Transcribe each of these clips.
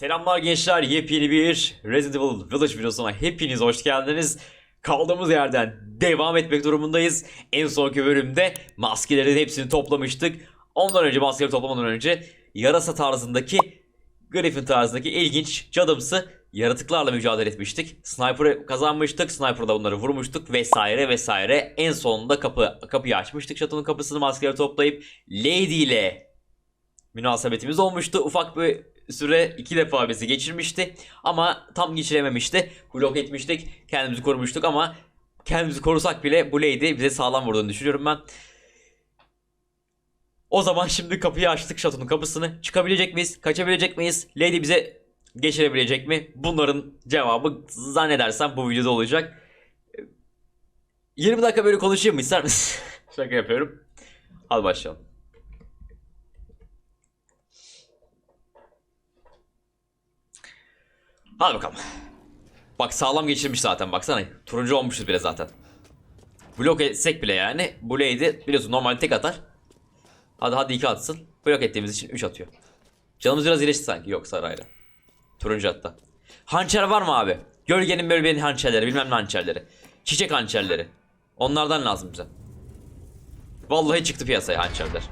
Selamlar gençler, yepyeni bir Resident Evil Village videosuna hepiniz hoş geldiniz. Kaldığımız yerden devam etmek durumundayız. En sonki bölümde maskelerin hepsini toplamıştık. Ondan önce maskeleri toplamadan önce yarasa tarzındaki, Griffin tarzındaki ilginç, cadımsı yaratıklarla mücadele etmiştik. Sniper'ı kazanmıştık, Sniper'da bunları vurmuştuk vesaire vesaire. En sonunda kapı kapıyı açmıştık, şatonun kapısını maskeleri toplayıp Lady ile münasebetimiz olmuştu. Ufak bir süre iki defa bizi geçirmişti. Ama tam geçirememişti. Blok etmiştik. Kendimizi korumuştuk ama kendimizi korusak bile bu lady bize sağlam vurduğunu düşünüyorum ben. O zaman şimdi kapıyı açtık şatonun kapısını. Çıkabilecek miyiz? Kaçabilecek miyiz? Lady bize geçirebilecek mi? Bunların cevabı zannedersem bu videoda olacak. 20 dakika böyle konuşayım mı ister misin? Şaka yapıyorum. Hadi başlayalım. Hadi bakalım. Bak sağlam geçirmiş zaten baksana. Turuncu olmuşuz bile zaten. Blok etsek bile yani. Bu lady biliyorsun normal tek atar. Hadi hadi iki atsın. Blok ettiğimiz için 3 atıyor. Canımız biraz iyileşti sanki. Yok sarayla. Turuncu hatta. Hançer var mı abi? Gölgenin böyle bir hançerleri bilmem ne hançerleri. Çiçek hançerleri. Onlardan lazım bize. Vallahi çıktı piyasaya hançerler.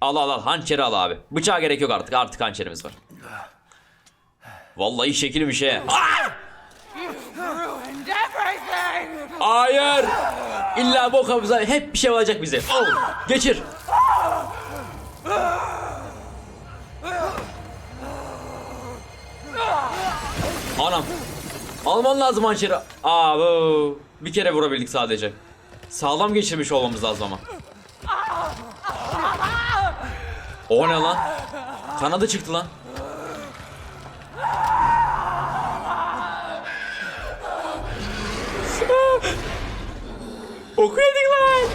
Al al al hançeri al abi. Bıçağa gerek yok artık artık hançerimiz var. Vallahi he. Aa! ruined everything! Hayır. İlla bokamıza hep bir şey olacak bize. Al. Geçir. Anam. Alman lazım hançeri. Aa bu. Bir kere vurabildik sadece. Sağlam geçirmiş olmamız lazım ama. O ne lan? Kanadı çıktı lan. Oku yedik lan.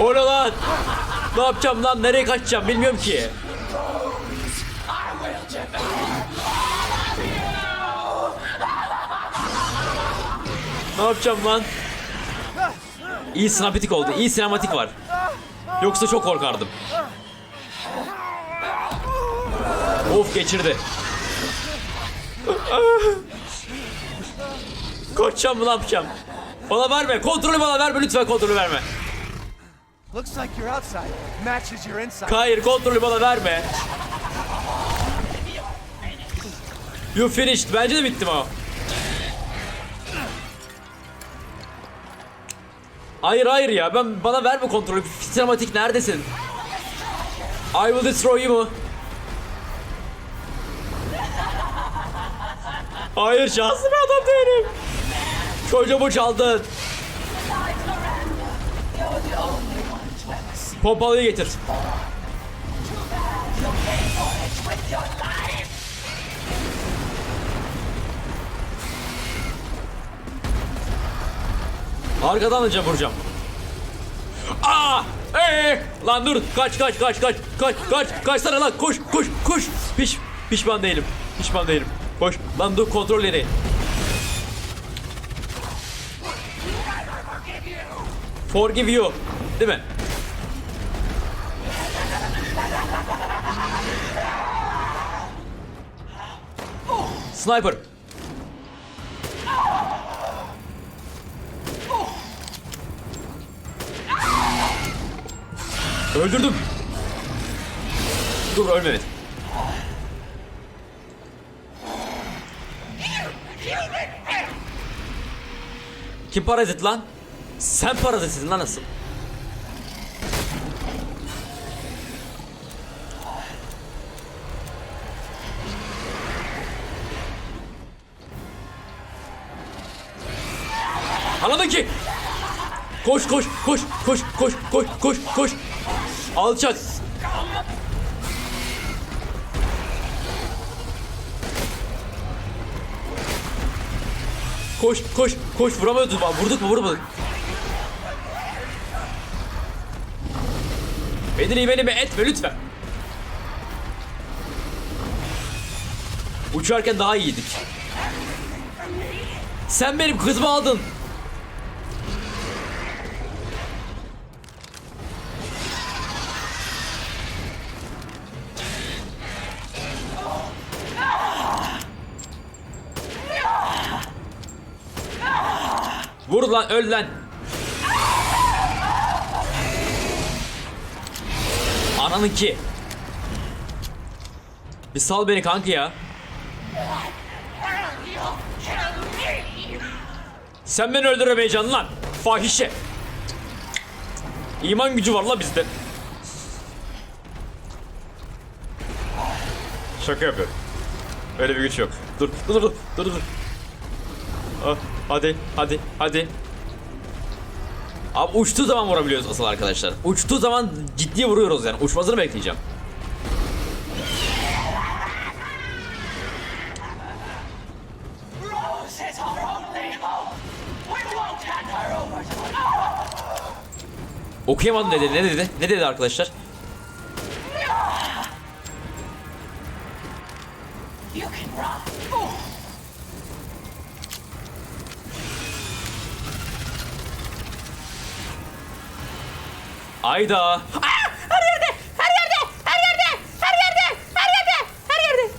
O ne lan? Ne yapacağım lan? Nereye kaçacağım? Bilmiyorum ki. Ne yapacağım lan? İyi sinematik oldu. İyi sinematik var. Yoksa çok korkardım. Of geçirdi. Kaçacağım mı ne yapacağım? Bana verme. Kontrolü bana verme. Lütfen kontrolü verme. Looks like your outside matches your inside. Hayır kontrolü bana verme. You finished. Bence de bittim o. Hayır hayır ya ben bana verme kontrolü. Sinematik neredesin? I will destroy you mu? Hayır şanslı bir adam değilim. Çocuğumu çaldın. Pompalıyı getir. Arkadan önce vuracağım. Aa! Ee! Lan dur! Kaç kaç kaç kaç kaç kaç kaçsana lan koş koş koş. Piş pişman değilim. Pişman değilim. Koş. Lan dur kontrol Forgive you. Değil mi? Sniper. Öldürdüm. Dur ölmedi. Kim parazit lan? Sen parazitsin lan nasıl? Anladın ki? Koş koş koş koş koş koş koş koş. Alçak. Koş koş koş mı? Vurduk mu vurmadık. Beni libenime etme lütfen. Uçarken daha iyiydik. Sen benim kızımı aldın. Vur lan öl lan. Ananın ki. Bir sal beni kanka ya. Sen beni öldüremeyeceksin lan. Fahişe. İman gücü var la bizde. Şaka yapıyorum. Öyle bir güç yok. Dur, dur, dur, dur, dur. Ah, hadi, hadi, hadi. Abi uçtuğu zaman vurabiliyoruz asıl arkadaşlar. Uçtuğu zaman ciddi vuruyoruz yani. Uçmasını bekleyeceğim. Okuyamadım ne dedi, ne dedi, ne dedi arkadaşlar? You can run. Ayda. Her yerde, her yerde, her yerde, her yerde, her yerde, her yerde.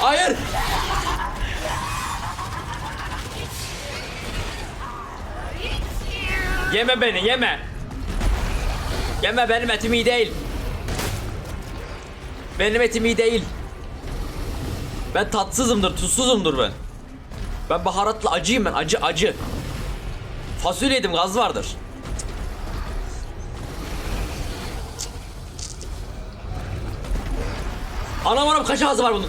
Hayır. Yeme beni, yeme. Yeme benim etim iyi değil. Benim etim iyi değil. Ben tatsızımdır, tuzsuzumdur ben. Ben baharatlı acıyım ben, acı acı. Fasulye yedim, gaz vardır. Anam anam kaç ağzı var bunun?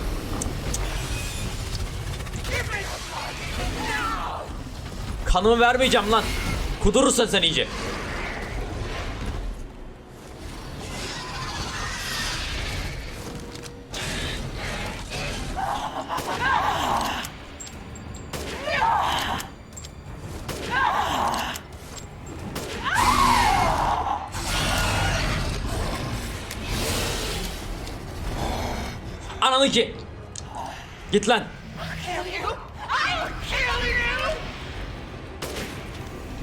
Kanımı vermeyeceğim lan. Kudurursan sen iyice. Git lan.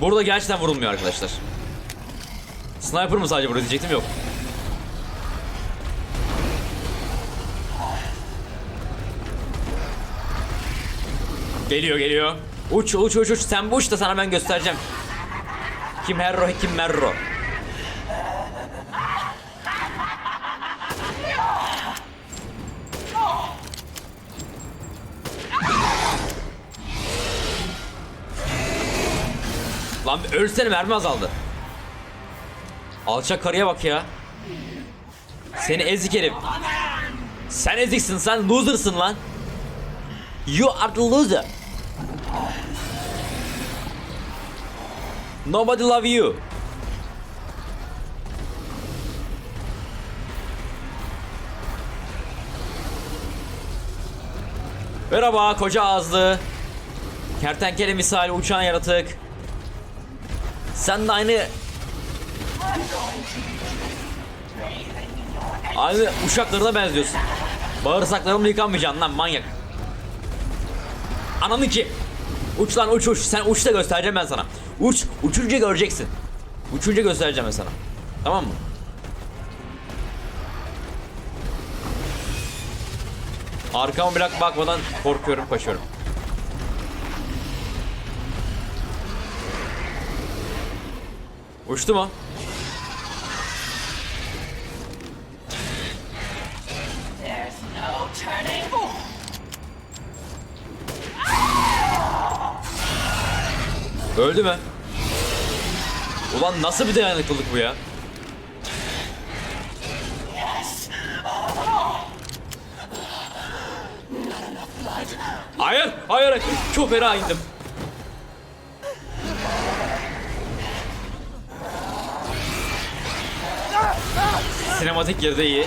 Burada gerçekten vurulmuyor arkadaşlar. Sniper mı sadece burada diyecektim yok. Geliyor geliyor. Uç uç uç uç sen bu uç da sana ben göstereceğim. Kim herro kim merro. Ölsene mermi azaldı. Alçak karıya bak ya. Seni ezik herif. Sen eziksin sen loser'sın lan. You are the loser. Nobody love you. Merhaba koca ağızlı. Kertenkele misali uçan yaratık. Sen de aynı Aynı uşaklarına benziyorsun. Bağırsaklarımla yıkanmayacaksın lan manyak. Ananı ki. Uç lan uç uç. Sen uç da göstereceğim ben sana. Uç. Uçunca göreceksin. Uçunca göstereceğim ben sana. Tamam mı? Arkama bırak bakmadan korkuyorum kaçıyorum. Uçtu mu? There's no turning. Öldü mü? Ulan nasıl bir dayanıklılık bu ya? Hayır, hayır. Çok fena indim. Sinematik yerde iyi.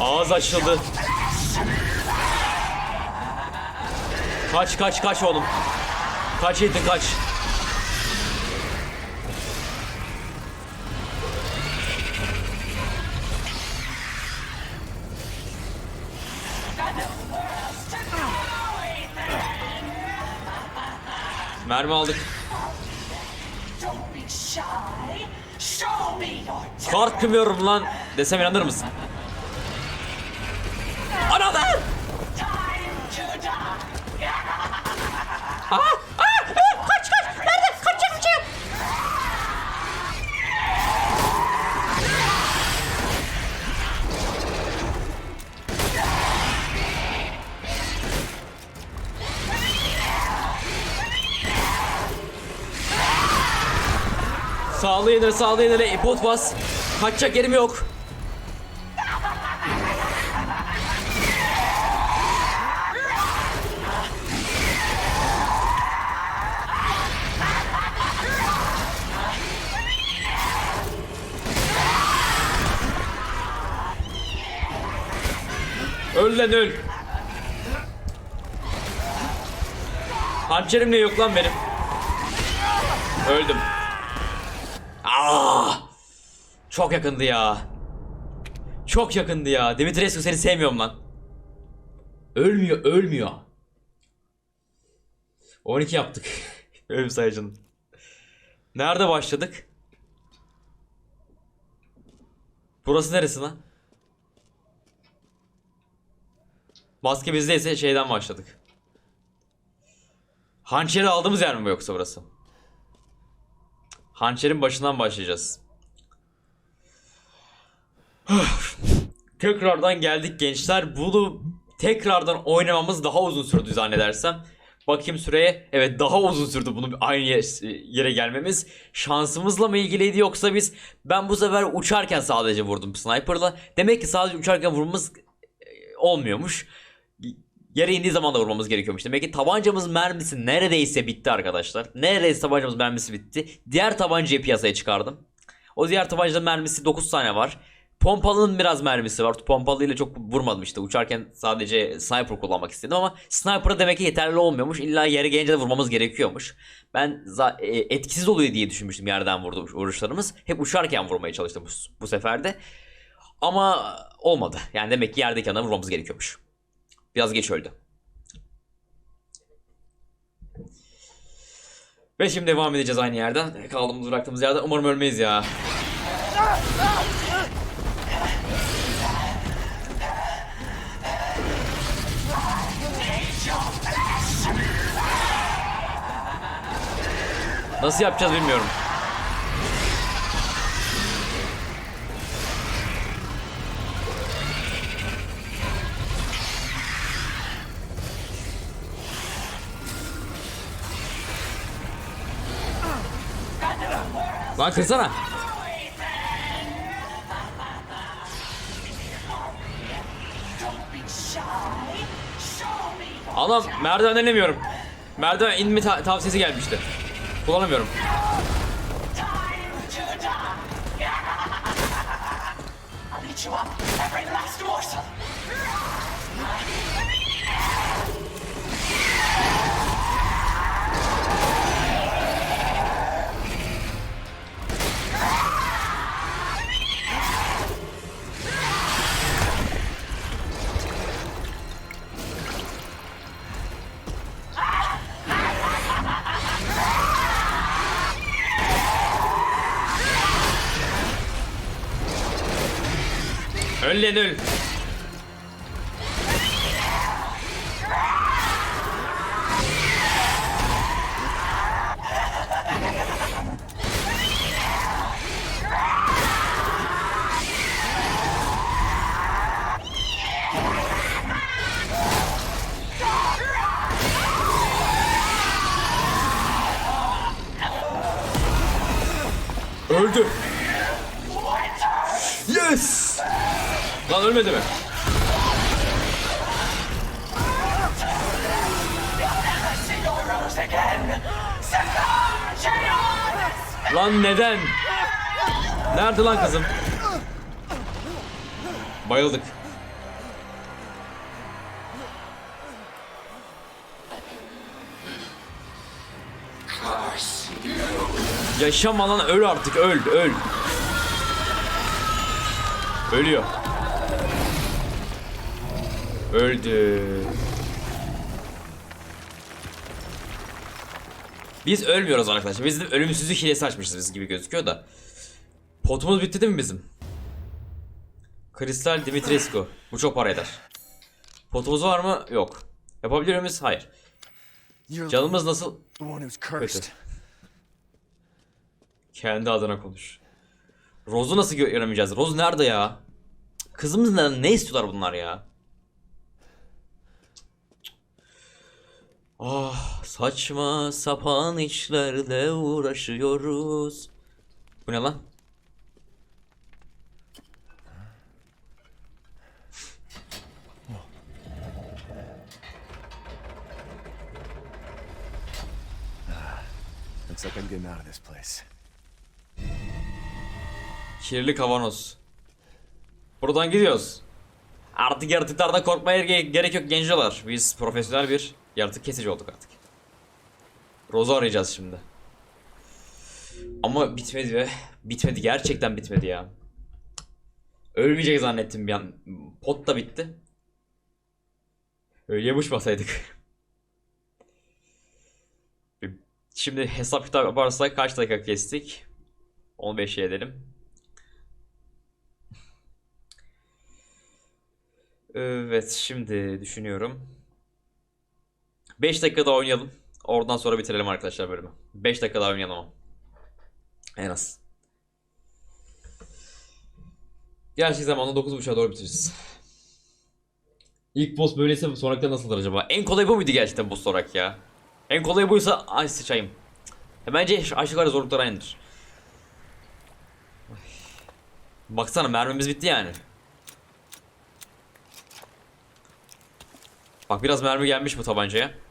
Ağız açıldı. Kaç kaç kaç oğlum. Kaç Ethan kaç. Mermi aldık. Talent. Korkmuyorum lan desem inanır mısın? To die. Aa, aa, aa, kaç kaç. Nerede? Kaçacak bir şey yok. Sağlı ileri sağlı ileri ipot bas. Kaçacak yerim yok. Öl lan öl. Hançerim ne yok lan benim. Öldüm. Aa! Çok yakındı ya. Çok yakındı ya. Dimitrescu seni sevmiyorum lan. Ölmüyor, ölmüyor. 12 yaptık. Ölüm sayıcının. Nerede başladık? Burası neresi lan? Maske bizdeyse şeyden başladık. Hançeri aldığımız yer mi yoksa burası? Hançerin başından başlayacağız. Tekrardan geldik gençler. Bunu tekrardan oynamamız daha uzun sürdü zannedersem. Bakayım süreye. Evet daha uzun sürdü bunu aynı ye- yere gelmemiz. Şansımızla mı ilgiliydi yoksa biz ben bu sefer uçarken sadece vurdum sniper'la. Demek ki sadece uçarken vurmamız e, olmuyormuş. Yere indiği zaman da vurmamız gerekiyormuş. Demek ki tabancamız mermisi neredeyse bitti arkadaşlar. Neredeyse tabancamız mermisi bitti. Diğer tabancayı piyasaya çıkardım. O diğer tabancanın mermisi 9 tane var. Pompalının biraz mermisi var. Pompalıyla çok vurmadım işte. Uçarken sadece sniper kullanmak istedim ama sniper'a demek ki yeterli olmuyormuş. İlla yere gelince de vurmamız gerekiyormuş. Ben e, etkisiz oluyor diye düşünmüştüm yerden vurdu vuruşlarımız. Hep uçarken vurmaya çalıştım bu, bu sefer. Ama olmadı. Yani demek ki yerdeyken de vurmamız gerekiyormuş. Biraz geç öldü. Ve şimdi devam edeceğiz aynı yerden. Kaldığımız bıraktığımız yerden. Umarım ölmeyiz ya. Nasıl yapacağız bilmiyorum. Lan kırsana. Anam merdiven inemiyorum. Merdiven inme ta- tavsiyesi gelmişti. Kullanamıyorum. Öl lan öl. Öldü. Yes! Lan ölmedi mi? Lan neden? Nerede lan kızım? Bayıldık. Yaşama lan öl artık öl öl. Ölüyor. Öldü. Biz ölmüyoruz arkadaşlar. Biz de ölümsüzlük hilesi açmışız biz gibi gözüküyor da. Potumuz bitti değil mi bizim? Kristal Dimitrescu. Bu çok para eder. Potumuz var mı? Yok. Yapabilir miyiz? Hayır. Canımız nasıl? cursed. Kendi adına konuş. Rose'u nasıl görebileceğiz? Rose nerede ya? Kızımız ne, ne istiyorlar bunlar ya? Ah saçma sapan işlerle uğraşıyoruz. Bu ne lan? Looks like I'm getting out of this place. Kirli kavanoz. Buradan gidiyoruz. Artık yaratıklardan korkmaya ge- gerek yok gencolar. Biz profesyonel bir yaratık kesici olduk artık. Rose'u arayacağız şimdi. Ama bitmedi be. Bitmedi gerçekten bitmedi ya. Ölmeyecek zannettim bir an. Pot da bitti. Öyle basaydık. Şimdi hesap kitap yaparsak kaç dakika kestik? 15 edelim. Evet şimdi düşünüyorum. 5 dakika daha oynayalım. Oradan sonra bitirelim arkadaşlar bölümü. 5 dakika daha oynayalım ama. En az. Gerçek zamanda 9.30'a doğru bitiririz. İlk boss böyleyse sonrakiler nasıldır acaba? En kolay bu muydu gerçekten boss olarak ya? En kolay buysa ay sıçayım. Bence aşağı yukarı zorluklar aynıdır. Ay. Baksana mermimiz bitti yani. Bak biraz mermi gelmiş bu tabancaya.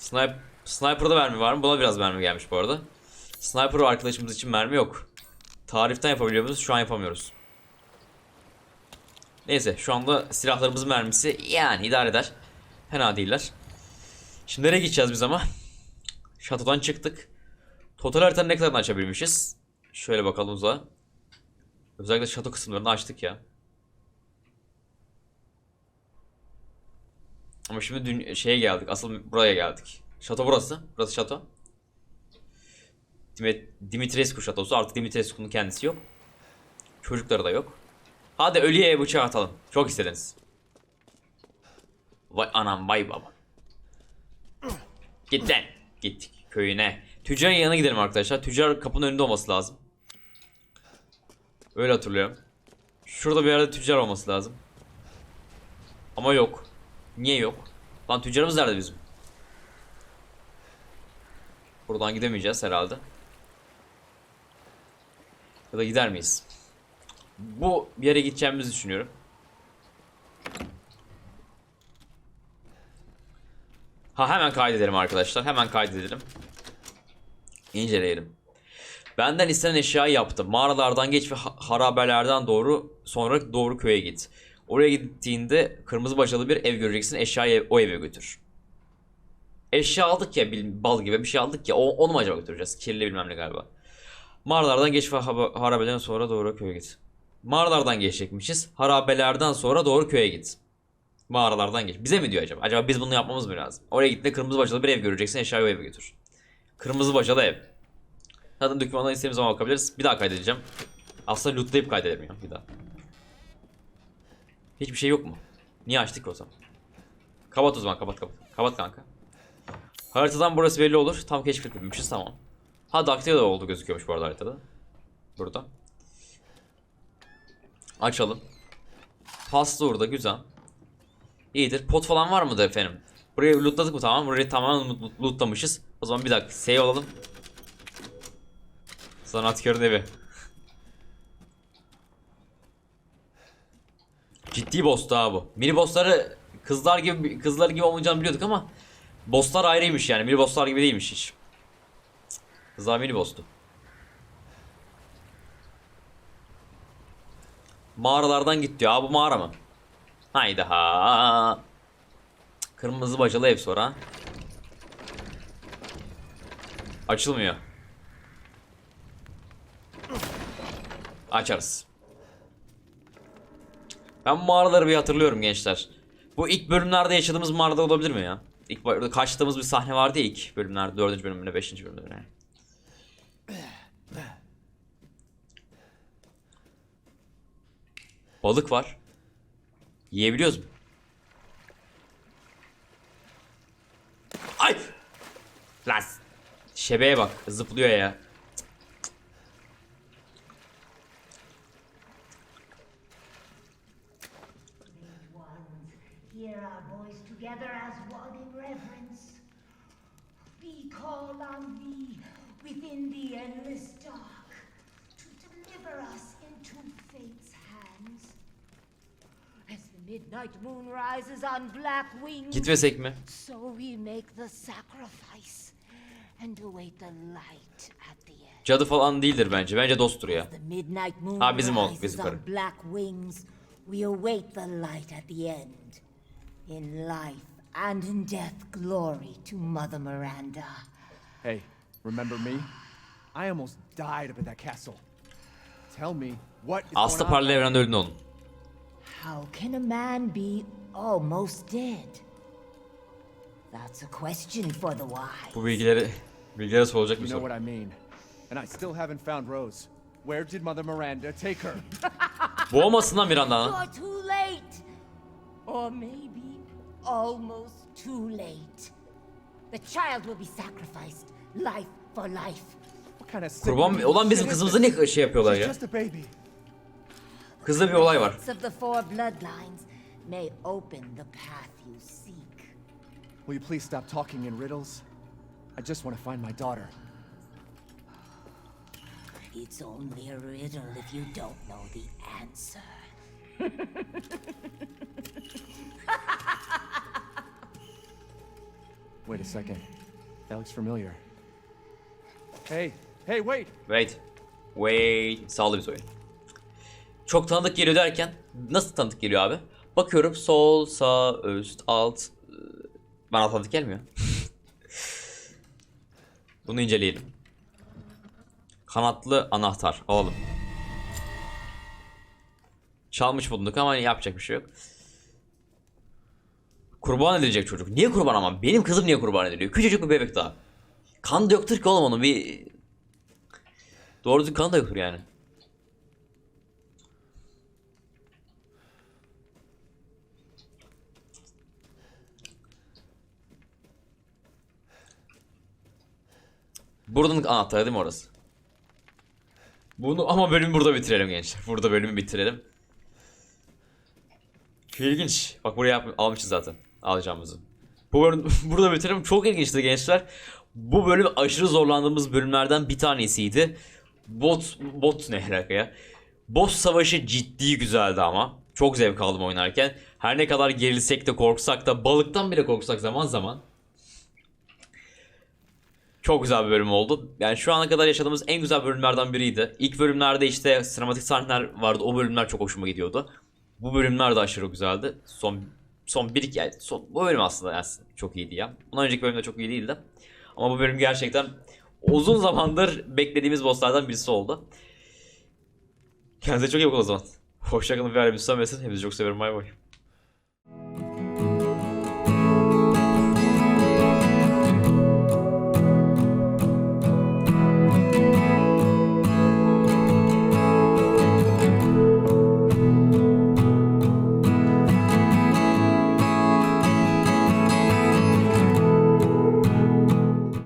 Sniper, Sniper'da mermi var mı? Buna biraz mermi gelmiş bu arada. Sniper arkadaşımız için mermi yok. Tariften yapabiliyor muyuz? Şu an yapamıyoruz. Neyse şu anda silahlarımızın mermisi yani idare eder. Fena değiller. Şimdi nereye gideceğiz biz ama? Şatodan çıktık. Total haritanın ne kadarını açabilmişiz? Şöyle bakalım uzağa. Özellikle şato kısımlarını açtık ya. Ama şimdi dün şeye geldik. Asıl buraya geldik. Şato burası. Burası şato. Dimit Dimitrescu şatosu. Artık Dimitrescu'nun kendisi yok. Çocukları da yok. Hadi ölüye bıçağı atalım. Çok istediniz. Vay anam vay baba. Git. Gittik köyüne. Tüccarın yanına gidelim arkadaşlar. Tüccar kapının önünde olması lazım. Öyle hatırlıyorum. Şurada bir yerde tüccar olması lazım. Ama yok. Niye yok? Lan tüccarımız nerede bizim? Buradan gidemeyeceğiz herhalde. Ya da gider miyiz? Bu bir yere gideceğimizi düşünüyorum. Ha hemen kaydedelim arkadaşlar. Hemen kaydedelim. İnceleyelim. Benden istenen eşyayı yaptım. Mağaralardan geç ve ha- harabelerden doğru sonra doğru köye git. Oraya gittiğinde kırmızı başalı bir ev göreceksin. Eşyayı o eve götür. Eşya aldık ya bal gibi bir şey aldık ya. Onu mu acaba götüreceğiz? Kirli bilmem ne galiba. Mağaralardan geç ve ha- harabeden sonra doğru köye git. Mağaralardan geçecekmişiz. Harabelerden sonra doğru köye git. Mağaralardan geç. Bize mi diyor acaba? Acaba biz bunu yapmamız mı lazım? Oraya gittiğinde kırmızı başalı bir ev göreceksin. Eşyayı o eve götür. Kırmızı başalı ev. Zaten dokümandan istediğimiz zaman bakabiliriz. Bir daha kaydedeceğim. Aslında lootlayıp kaydedemiyorum bir daha. Hiçbir şey yok mu? Niye açtık o zaman? Kapat o zaman kapat kapat. Kapat kanka. Haritadan burası belli olur. Tam keşfetmemişiz tamam. Ha Daktia da oldu gözüküyormuş bu arada haritada. Burada. Açalım. Pasta orada güzel. İyidir. Pot falan var mıdır efendim? Burayı lootladık mı tamam? Burayı tamamen loot- lootlamışız. O zaman bir dakika save alalım. Sanatkarın evi. Ciddi boss'tu ha bu. Mini boss'ları kızlar gibi kızlar gibi olmayacağını biliyorduk ama boss'lar ayrıymış yani. Mini boss'lar gibi değilmiş hiç. Kızlar mini boss'tu. Mağaralardan git diyor. Aa bu mağara mı? Hayda ha. Kırmızı bacalı ev sonra. Açılmıyor. Açarız. Ben mağaraları bir hatırlıyorum gençler. Bu ilk bölümlerde yaşadığımız mağarada olabilir mi ya? İlk kaçtığımız bir sahne vardı ya ilk bölümlerde. Dördüncü bölümünde, beşinci bölümde. Yani. Balık var. Yiyebiliyoruz mu? Ay! Lan! Şebeğe bak. Zıplıyor ya. Hear our voice together as one in reverence. We call on thee within the endless dark to deliver us into fate's hands. As the midnight moon rises on black wings, Gitmesek mi? so we make the sacrifice and await the light at the end. Cadı falan değildir bence. Bence dosttur ya. Ha, ah, bizim oğlum, bizim karı. black wings. We await the light at the end. In life and in death, glory to Mother Miranda. Hey, remember me? I almost died up at that castle. Tell me, what is Aslı going on? evrende öldün oğlum. How can a man be almost dead? That's a question for the wise. Bu bilgileri bilgilere sorulacak bir You know soru. what I mean. And I still haven't found Rose. Where did Mother Miranda take her? Bu olmasın lan Miranda. You're too late. Or maybe almost too late. The child will be sacrificed, life for life. What kind of sick Kurban shit olan bizim is kızımızı this? niye şey yapıyorlar She's ya? just a baby. Kızda bir olay var. of the four bloodlines may open the path you seek. Will you please stop talking in riddles? I just want to find my daughter. It's only a riddle if you don't know the answer. Wait a second. That looks familiar. Hey, hey, wait! Wait. Wait. Sağlı bir soru. Çok tanıdık geliyor derken nasıl tanıdık geliyor abi? Bakıyorum sol, sağ, üst, alt. Ee, Bana tanıdık gelmiyor. Bunu inceleyelim. Kanatlı anahtar. Alalım. Çalmış bulunduk ama yapacak bir şey yok. Kurban edilecek çocuk. Niye kurban ama? Benim kızım niye kurban ediliyor? Küçücük bir bebek daha. Kan da yoktur ki oğlum onun bir... Doğru düzgün kan da yoktur yani. Buradan anahtarı değil mi orası? Bunu ama bölümü burada bitirelim gençler. Burada bölümü bitirelim. İlginç. Bak buraya almışız zaten alacağımızı. Bu bölüm burada bitirelim. Çok ilginçti gençler. Bu bölüm aşırı zorlandığımız bölümlerden bir tanesiydi. Bot bot ne alaka ya? Boss savaşı ciddi güzeldi ama. Çok zevk aldım oynarken. Her ne kadar gerilsek de korksak da balıktan bile korksak zaman zaman. Çok güzel bir bölüm oldu. Yani şu ana kadar yaşadığımız en güzel bölümlerden biriydi. İlk bölümlerde işte sinematik sahneler vardı. O bölümler çok hoşuma gidiyordu. Bu bölümler de aşırı güzeldi. Son son bir iki yani son bu bölüm aslında aslında çok iyiydi ya. Bundan önceki bölüm de çok iyi değildi. Ama bu bölüm gerçekten uzun zamandır beklediğimiz bosslardan birisi oldu. Kendinize çok iyi bakın o zaman. Hoşçakalın ve bir Hepinizi çok severim. Bay bay.